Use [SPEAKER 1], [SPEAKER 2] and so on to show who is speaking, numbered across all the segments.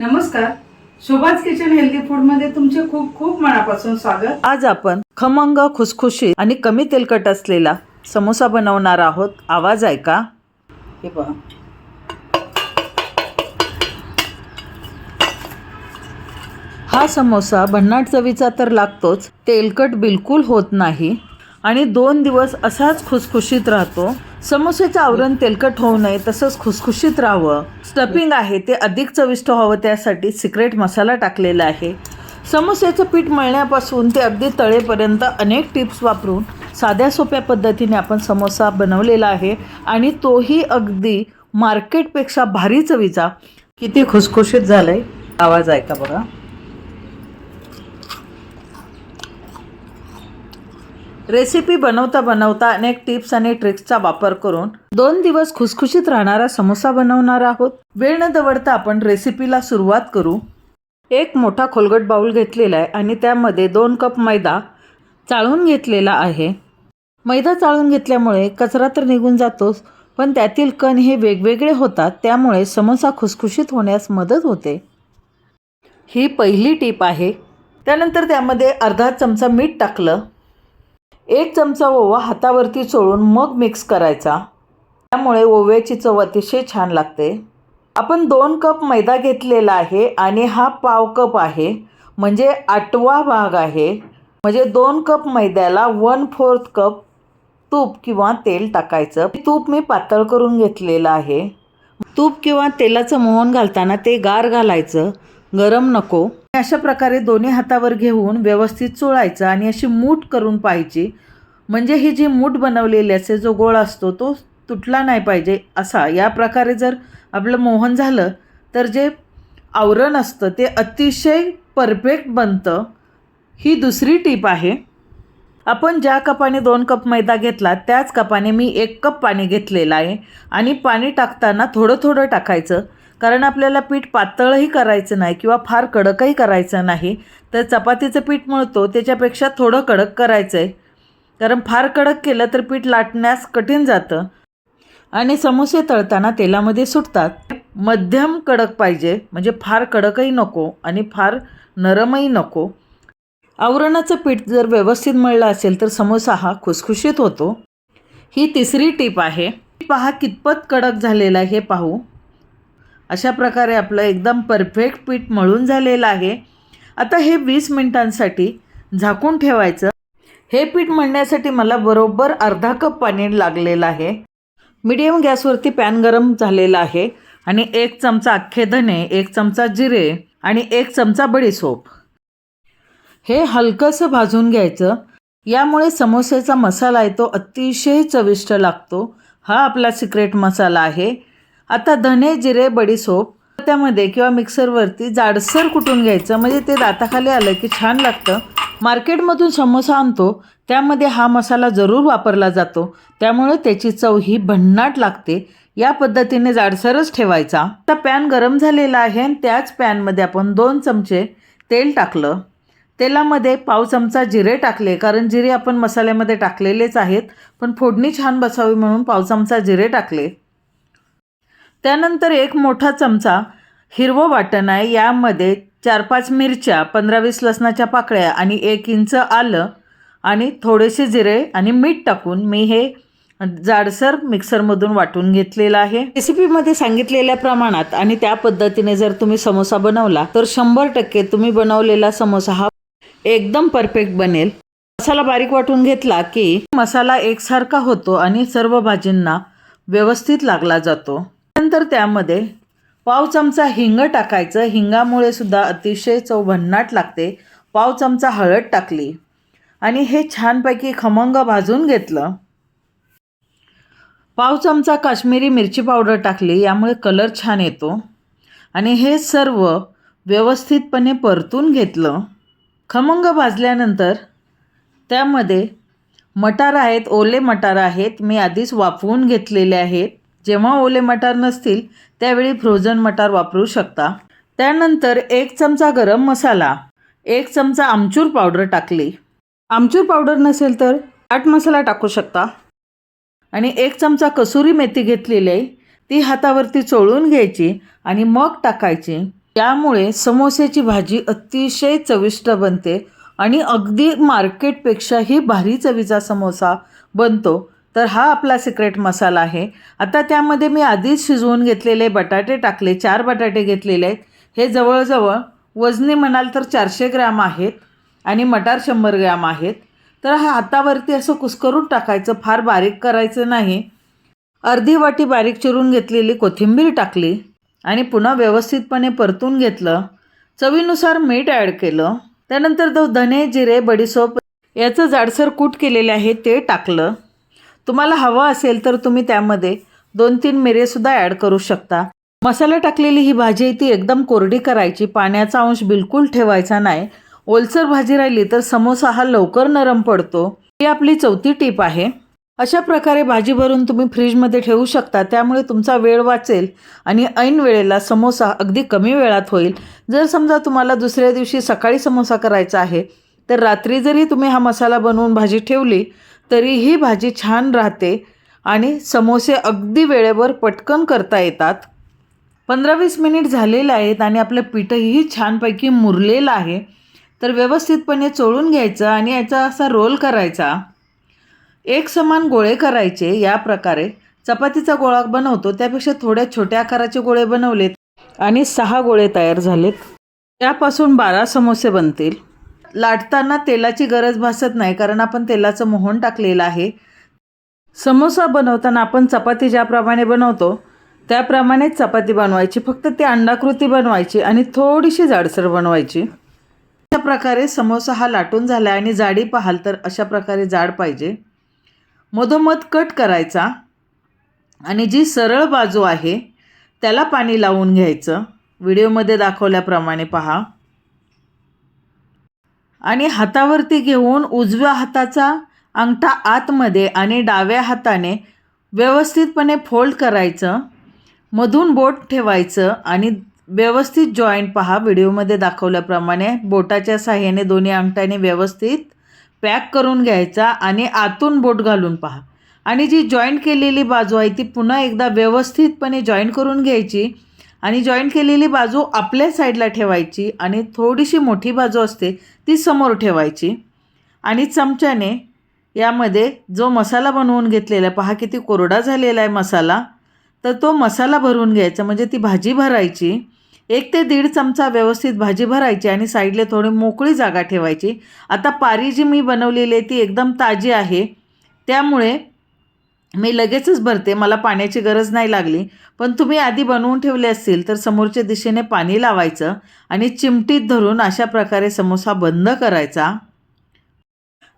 [SPEAKER 1] नमस्कार. शोभाज kitchen healthy फूडमध्ये तुमचे खूप खूप मनापासून स्वागत.
[SPEAKER 2] आज आपण खमंग खुसखुशीत आणि कमी तेलकट असलेला समोसा बनवणार आहोत. आवाज ऐका हे पहा. हा समोसा भन्नाट चवीचा तर लागतोच. तेलकट बिलकुल होत नाही. आणि दोन दिवस असाच खुसखुशीत राहतो. समोसेचं आवरण तेलकट होऊ नये तसंच खुसखुशीत राहावं. स्टफिंग आहे ते अधिक चविष्ट व्हावं त्यासाठी सिक्रेट मसाला टाकलेला आहे. समोस्याचं पीठ मळण्यापासून ते अगदी तळेपर्यंत अनेक टिप्स वापरून साध्या सोप्या पद्धतीने आपण समोसा बनवलेला आहे आणि तोही अगदी मार्केटपेक्षा भारी चवीचा. किती खुसखुशीत झालंय. आवाज ऐका बघा रेसिपी बनवता बनवता अनेक टिप्स आणि ट्रिक्सचा वापर करून दोन दिवस खुसखुशीत राहणारा समोसा बनवणार आहोत. वेळ न दवडता आपण रेसिपीला सुरुवात करू. एक मोठा खोलगट बाऊल घेतलेला आहे आणि त्यामध्ये दोन कप मैदा चाळून घेतलेला आहे. मैदा चाळून घेतल्यामुळे कचरा तर निघून जातोच पण त्यातील कण हे वेगवेगळे होतात त्यामुळे समोसा खुसखुशीत होण्यास मदत होते. ही पहिली टीप आहे. त्यानंतर त्यामध्ये अर्धा चमचा मीठ टाकलं. एक चमचा ओवा हातावरती चोळून मग मिक्स करायचा. त्यामुळे ओव्याची चव अतिशय छान लागते. आपण दोन कप मैदा घेतलेला आहे आणि हा पाव कप आहे. म्हणजे आठवा भाग आहे. म्हणजे दोन कप मैद्याला वन फोर्थ कप तूप किंवा तेल टाकायचं. तूप मी पातळ करून घेतलेलं आहे. तूप किंवा तेलाचं मोहन घालताना ते गार घालायचं. गरम नको. अशा प्रकारे दोन्ही हातावर घेऊन व्यवस्थित चोळायचं आणि अशी मूठ करून पाहिजे म्हणजे ही जी मूठ बनवलेली असते जो गोळ असतो तो तुटला नाही पाहिजे असा. या प्रकारे जर आपलं मोहन झालं तर जे आवरण असतं ते अतिशय परफेक्ट बनतं. ही दुसरी टीप आहे. आपण ज्या कपाने दोन कप मैदा घेतला त्याच कपाने मी एक कप पाणी घेतलेलं आहे. आणि पाणी टाकताना थोडं थोडं टाकायचं. कारण आपल्याला पीठ पातळही करायचं नाही किंवा फार कडकही करायचं नाही तर चपातीचं पीठ मळतो त्याच्यापेक्षा थोडं कडक करायचं आहे कारण फार कडक केलं तर पीठ लाटण्यास कठीण जातं. आणि समोसे तळताना तेलामध्ये सुटतात. मध्यम कडक पाहिजे म्हणजे फार कडकही नको आणि फार नरमही नको. आवरणाचं पीठ जर व्यवस्थित मळलं असेल तर समोसा हा खुसखुशीत होतो. ही तिसरी टीप आहे. पहा कितपत कडक झालेला आहे हे पाहू. अशा प्रकारे आपलं एकदम परफेक्ट पीठ मळून झालेलं आहे. आता हे वीस मिनिटांसाठी झाकून ठेवायचं. हे पीठ मळण्यासाठी मला बरोबर अर्धा कप पाणी लागलेलं आहे. मीडियम गॅसवरती पॅन गरम झालेला आहे आणि एक चमचा अख्खे धने एक चमचा जिरे आणि एक चमचा बडीसोप. हे हलकंसं भाजून घ्यायचं. यामुळे समोसेचा मसाला आहे तो अतिशय चविष्ट लागतो. हा आपला सिक्रेट मसाला आहे. आता धने जिरे बडीसोप त्यामध्ये किंवा मिक्सरवरती जाडसर कुटून घ्यायचं. म्हणजे ते दाताखाली आलं की छान लागतं. मार्केटमधून समोसा आणतो त्यामध्ये हा मसाला जरूर वापरला जातो. त्यामुळे त्याची चव ही भन्नाट लागते. या पद्धतीने जाडसरच ठेवायचा. आता पॅन गरम झालेला आहे आणि त्याच पॅनमध्ये आपण दोन चमचे तेल टाकलं. तेलामध्ये पाव चमचा जिरे टाकले कारण जिरे आपण मसाल्यामध्ये टाकलेलेच आहेत. पण फोडणी छान बसावी म्हणून पाव चमचा जिरे टाकले. त्यानंतर एक मोठा चमचा हिरवं वाटण आहे. यामध्ये चार पाच मिरच्या पंधरा वीस लसणाच्या पाकळ्या आणि एक इंच आलं आणि थोडेसे जिरे आणि मीठ टाकून मी हे जाडसर मिक्सरमधून वाटून घेतलेलं आहे. रेसिपीमध्ये सांगितलेल्या प्रमाणात आणि त्या पद्धतीने जर तुम्ही समोसा बनवला तर शंभर टक्के तुम्ही बनवलेला समोसा हा एकदम परफेक्ट बनेल. मसाला बारीक वाटून घेतला की मसाला एकसारखा होतो आणि सर्व भाजींना व्यवस्थित लागला जातो. त्यानंतर त्यामध्ये पाव चमचा हिंग टाकायचं. हिंगामुळे सुद्धा अतिशय चव भन्नाट लागते. पाव चमचा हळद टाकली. आणि हे छानपैकी खमंग भाजून घेतलं. पाव चमचा काश्मीरी मिरची पावडर टाकली. यामुळे कलर छान येतो. आणि हे सर्व व्यवस्थितपणे परतून घेतलं. खमंग भाजल्यानंतर त्यामध्ये मटार आहेत. ओले मटार आहेत. मी आधीच वाफवून घेतलेले आहेत. जेव्हा ओले मटार नसतील त्यावेळी फ्रोझन मटार वापरू शकता. त्यानंतर एक चमचा गरम मसाला एक चमचा आमचूर पावडर टाकली. आमचूर पावडर नसेल तर चाट मसाला टाकू शकता. आणि एक चमचा कसुरी मेथी घेतलेली आहे ती हातावरती चोळून घ्यायची आणि मग टाकायची. त्यामुळे समोस्याची भाजी अतिशय चविष्ट बनते आणि अगदी मार्केटपेक्षाही भारी चवीचा समोसा बनतो. तर हा आपला सिक्रेट मसाला आहे. आता त्यामध्ये मी आधीच शिजवून घेतलेले बटाटे टाकले चार बटाटे घेतलेले आहेत. हे जवळजवळ वजनी म्हणाल तर चारशे ग्रॅम आहेत आणि मटार शंभर ग्रॅम आहेत. तर हा हातावरती असं कुस्करून टाकायचं फार बारीक करायचं नाही. अर्धी वाटी बारीक चिरून घेतलेली कोथिंबीर टाकली आणि पुन्हा व्यवस्थितपणे परतून घेतलं. चवीनुसार मीठ ॲड केलं. त्यानंतर तो धने जिरे बडीसोप याचं जाडसर कूट केलेले आहे ते टाकलं. तुम्हाला हवं असेल तर तुम्ही त्यामध्ये दोन तीन मिरेसुद्धा ॲड करू शकता. मसाला टाकलेली ही भाजी आहे ती एकदम कोरडी करायची. पाण्याचा अंश बिलकुल ठेवायचा नाही. ओलसर भाजी राहिली तर समोसा हा लवकर नरम पडतो. ही आपली चौथी टीप आहे. अशा प्रकारे भाजी भरून तुम्ही फ्रीजमध्ये ठेवू शकता. त्यामुळे तुमचा वेळ वाचेल आणि ऐन वेळेला समोसा अगदी कमी वेळात होईल. जर समजा तुम्हाला दुसऱ्या दिवशी सकाळी समोसा करायचा आहे तर रात्री जरी तुम्ही हा मसाला बनवून भाजी ठेवली तरी ही भाजी छान राहते आणि समोसे अगदी वेळेवर पटकन करता येतात. पंधरा वीस मिनिट झालेले आहेत आणि आपलं पीठही छानपैकी मुरलेलं आहे. तर व्यवस्थितपणे चोळून घ्यायचं आणि याचा असा रोल करायचा. एक समान गोळे करायचे या प्रकारे. चपातीचा गोळा बनवतो त्यापेक्षा थोड्या छोट्या आकाराचे गोळे बनवलेत आणि सहा गोळे तयार झालेत. त्यापासून बारा समोसे बनतील. लाटताना तेलाची गरज भासत नाही कारण आपण तेलाचं मोहन टाकलेलं आहे. समोसा बनवताना आपण चपाती ज्याप्रमाणे बनवतो त्याप्रमाणेच चपाती बनवायची फक्त ती अंडाकृती बनवायची आणि थोडीशी जाडसर बनवायची. अशा प्रकारे समोसा हा लाटून झाला आणि जाडी पाहाल तर अशा प्रकारे जाड पाहिजे. मधोमध कट करायचा आणि जी सरळ बाजू आहे त्याला पाणी लावून घ्यायचं. व्हिडिओमध्ये दाखवल्याप्रमाणे पहा. आणि हातावरती घेऊन उजव्या हाताचा अंगठा आतमध्ये आणि डाव्या हाताने व्यवस्थितपणे फोल्ड करायचं मधून बोट ठेवायचं आणि व्यवस्थित जॉईंट पहा. व्हिडिओमध्ये दाखवल्याप्रमाणे बोटाच्या साह्याने दोन्ही अंगठ्याने व्यवस्थित पॅक करून घ्यायचा आणि आतून बोट घालून पहा. आणि जी जॉईंट केलेली बाजू आहे ती पुन्हा एकदा व्यवस्थितपणे जॉईंट करून घ्यायची. आणि जॉईंट केलेली बाजू आपल्या साईडला ठेवायची आणि थोडीशी मोठी बाजू असते ती समोर ठेवायची. आणि चमच्याने यामध्ये जो मसाला बनवून घेतलेला आहे, पहा किती कोरडा झालेला आहे मसाला. तर तो मसाला भरून घ्यायचा म्हणजे ती भाजी भरायची. एक ते दीड चमचा व्यवस्थित भाजी भरायची आणि साईडला थोडी मोकळी जागा ठेवायची. आता पारी जी मी बनवलेली आहे ती एकदम ताजी आहे. त्यामुळे मी लगेचच भरते मला पाण्याची गरज नाही लागली. पण तुम्ही आधी बनवून ठेवले असतील तर समोरच्या दिशेने पाणी लावायचं आणि चिमटीत धरून अशा प्रकारे समोसा बंद करायचा.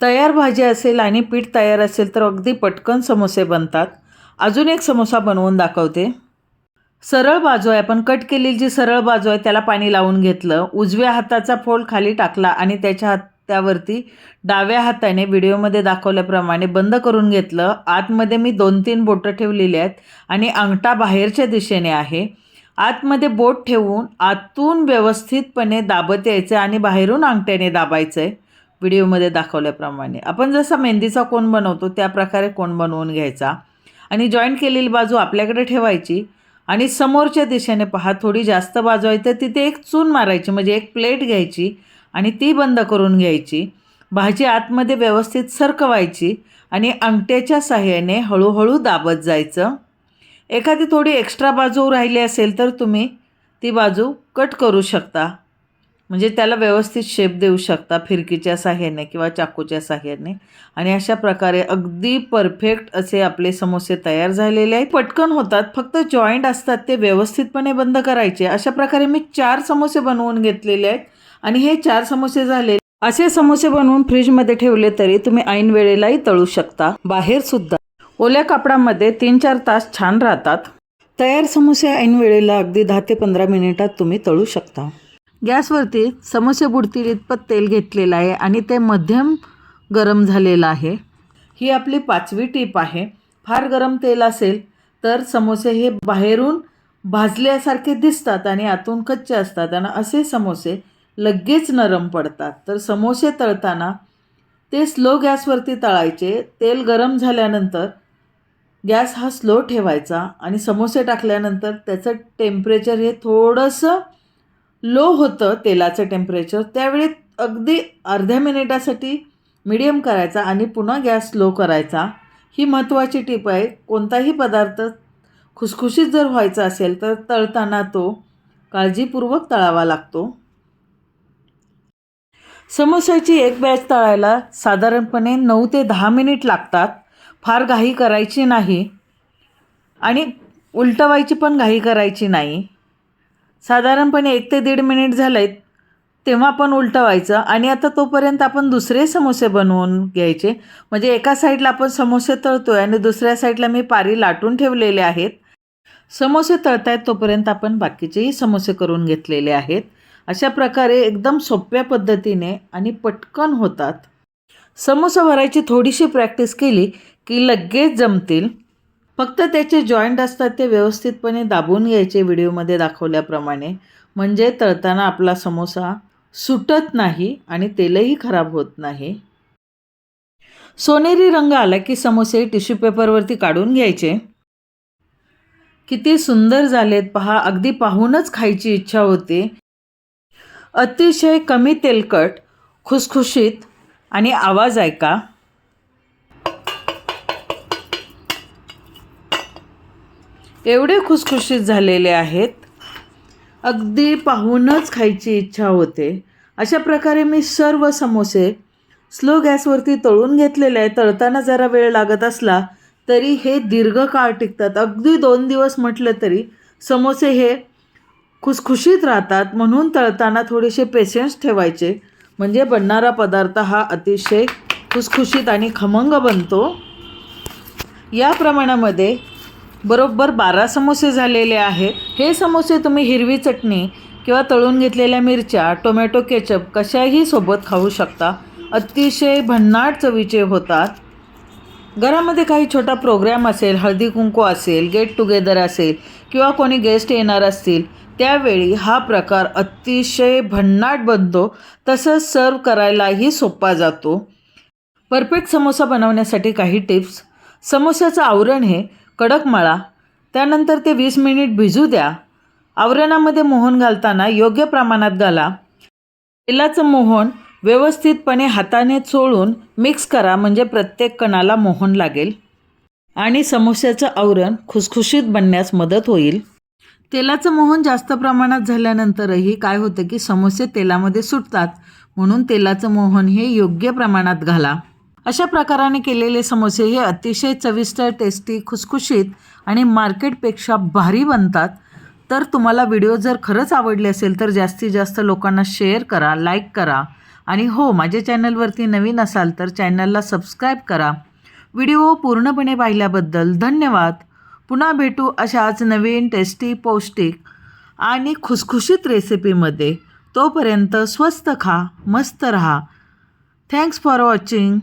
[SPEAKER 2] तयार भाजी असेल आणि पीठ तयार असेल तर अगदी पटकन समोसे बनतात. अजून एक समोसा बनवून दाखवते. सरळ बाजू आहे आपण कट केलेली जी सरळ बाजू आहे त्याला पाणी लावून घेतलं. उजव्या हाताचा फोल खाली टाकला आणि त्याच्या हात त्यावरती डाव्या हाताने व्हिडिओमध्ये दाखवल्याप्रमाणे बंद करून घेतलं. आतमध्ये मी दोन तीन बोटं ठेवलेली आहेत आणि अंगठा बाहेरच्या दिशेने आहे. आतमध्ये बोट ठेवून आतून व्यवस्थितपणे दाबत यायचं आणि बाहेरून अंगठ्याने दाबायचं आहे व्हिडिओमध्ये दाखवल्याप्रमाणे. आपण जसा मेहंदीचा कोण बनवतो त्या प्रकारे कोण बनवून घ्यायचा. आणि जॉईंट केलेली बाजू आपल्याकडे ठेवायची आणि समोरच्या दिशेने पहा थोडी जास्त बाजू आहे तर तिथे एक चून मारायची म्हणजे एक प्लेट घ्यायची. आणि ती बंद करून घ्यायची. भाजी आतमध्ये व्यवस्थित सरकवायची आणि अंगठ्याच्या साह्याने हळूहळू दाबत जायचं. एखादी थोडी एक्स्ट्रा बाजू राहिली असेल तर तुम्ही ती बाजू कट करू शकता. म्हणजे त्याला व्यवस्थित शेप देऊ शकता फिरकीच्या साह्याने किंवा चाकूच्या साह्याने. आणि अशा प्रकारे अगदी परफेक्ट असे आपले समोसे तयार झालेले आहेत. पटकन होतात फक्त जॉईंट असतात ते व्यवस्थितपणे बंद करायचे. अशा प्रकारे मी चार समोसे बनवून घेतलेले आहेत. आणि हे चार समोसे झाले. असे समोसे बनवून फ्रीजमध्ये ठेवले तरी तुम्ही ऐन वेळेलाही तळू शकता. बाहेर सुद्धा. ओल्या कापडामध्ये तीन चार तास छान राहतात. तयार समोसे ऐन वेळेला अगदी दहा ते पंधरा मिनिटात तुम्ही तळू शकता. गॅसवरती समोसे बुडतील इतपत तेल घेतलेलं आहे आणि ते मध्यम गरम झालेलं आहे. ही आपली पाचवी टीप आहे. फार गरम तेल असेल तर समोसे हे बाहेरून भाजल्यासारखे दिसतात आणि आतून कच्चे असतात. आणि असे समोसे लगेच नरम पडतात. तर समोसे तळताना ते स्लो गॅसवरती तळायचे. तेल गरम झाल्यानंतर गॅस हा स्लो ठेवायचा आणि समोसे टाकल्यानंतर त्याचं टेम्परेचर हे थोडंसं लो होतं तेलाचं टेम्परेचर. त्यावेळी अगदी अर्ध्या मिनिटासाठी मिडियम करायचा आणि पुन्हा गॅस स्लो करायचा. ही महत्त्वाची टीप आहे. कोणताही पदार्थ खुसखुशीत जर व्हायचा असेल तर तळताना तो काळजीपूर्वक तळावा लागतो. समोसाची एक बॅच तळायला साधारणपणे नऊ ते दहा मिनिट लागतात. फार घाई करायची नाही. आणि उलटवायची पण घाई करायची नाही. साधारणपणे एक ते दीड मिनिट झालं तेव्हा पण उलटवायचं. आणि आता तोपर्यंत आपण दुसरे समोसे बनवून घ्यायचे. म्हणजे एका साईडला आपण समोसे तळतो आहे आणि दुसऱ्या साईडला मी पारी लाटून ठेवलेले आहेत. समोसे तळतायत तोपर्यंत आपण बाकीचेही समोसे करून घेतलेले आहेत. अशा प्रकारे एकदम सोप्या पद्धतीने आणि पटकन होतात. समोसा भरायची थोडीशी प्रॅक्टिस केली की लगेच जमतील. फक्त त्याचे जॉईंट असतात ते व्यवस्थितपणे दाबून घ्यायचे व्हिडिओमध्ये दाखवल्याप्रमाणे. म्हणजे तळताना आपला समोसा सुटत नाही आणि तेलही खराब होत नाही. सोनेरी रंग आला की समोसे टिश्यू पेपरवरती काढून घ्यायचे. किती सुंदर झालेत. पहा अगदी पाहूनच खायची इच्छा होते. अतिशय कमी तेलकट खुसखुशीत आणि आवाज ऐका. एवढे खुसखुशीत झालेले आहेत अगदी पाहूनच खायची इच्छा होते. अशा प्रकारे मी सर्व समोसे स्लो गॅसवरती तळून घेतलेले आहे तळताना जरा वेळ लागत असला तरी हे दीर्घकाळ टिकतात. अगदी दोन दिवस म्हटलं तरी समोसे हे खुसखुशीत राहतात म्हणून तळताना थोडेसे पेशन्स ठेवायचे. म्हणजे बनणारा पदार्थ हा अतिशय खुसखुशीत आणि खमंग बनतो. या प्रमाणामध्ये बरोबर बारा समोसे झालेले आहेत. हे समोसे तुम्ही हिरवी चटणी किंवा तळून घेतलेल्या मिरच्या टोमॅटो केचप कशाही सोबत खाऊ शकता. अतिशय भन्नाट चवीचे होतात. घरामध्ये काही छोटा प्रोग्रॅम असेल हळदी कुंकू असेल गेट टुगेदर असेल किंवा कोणी गेस्ट येणार असतील त्यावेळी हा प्रकार अतिशय भन्नाट बनतो तसंच सर्व करायलाही सोपा जातो. परफेक्ट समोसा बनवण्यासाठी काही टिप्स. समोस्याचं आवरण हे कडक मळा त्यानंतर ते वीस मिनिट भिजू द्या. आवरणामध्ये मोहन घालताना योग्य प्रमाणात घाला. तेलाचं मोहन व्यवस्थितपणे हाताने चोळून मिक्स करा म्हणजे प्रत्येक कणाला मोहन लागेल. आणि समोस्याचं आवरण खुसखुशीत बनण्यास मदत होईल. तेलाचं मोहन जास्त प्रमाणात झाल्यानंतरही काय होतं की समोसे तेलामध्ये सुटतात. म्हणून तेलाचं मोहन हे योग्य प्रमाणात घाला. अशा प्रकाराने केलेले समोसे हे अतिशय चविष्ट टेस्टी खुसखुशीत आणि मार्केटपेक्षा भारी बनतात. तर तुम्हाला व्हिडिओ जर खरंच आवडले असेल तर जास्तीत जास्त लोकांना शेअर करा लाईक करा. आणि हो माझ्या चॅनलवरती नवीन असाल तर चॅनलला सबस्क्राईब करा. व्हिडिओ पूर्णपणे पाहिल्याबद्दल धन्यवाद. पुन्हा भेटू अशाच नवीन टेस्टी पौष्टिक आणि खुसखुशीत रेसिपीमध्ये. तोपर्यंत स्वस्त खा मस्त रहा. Thanks for watching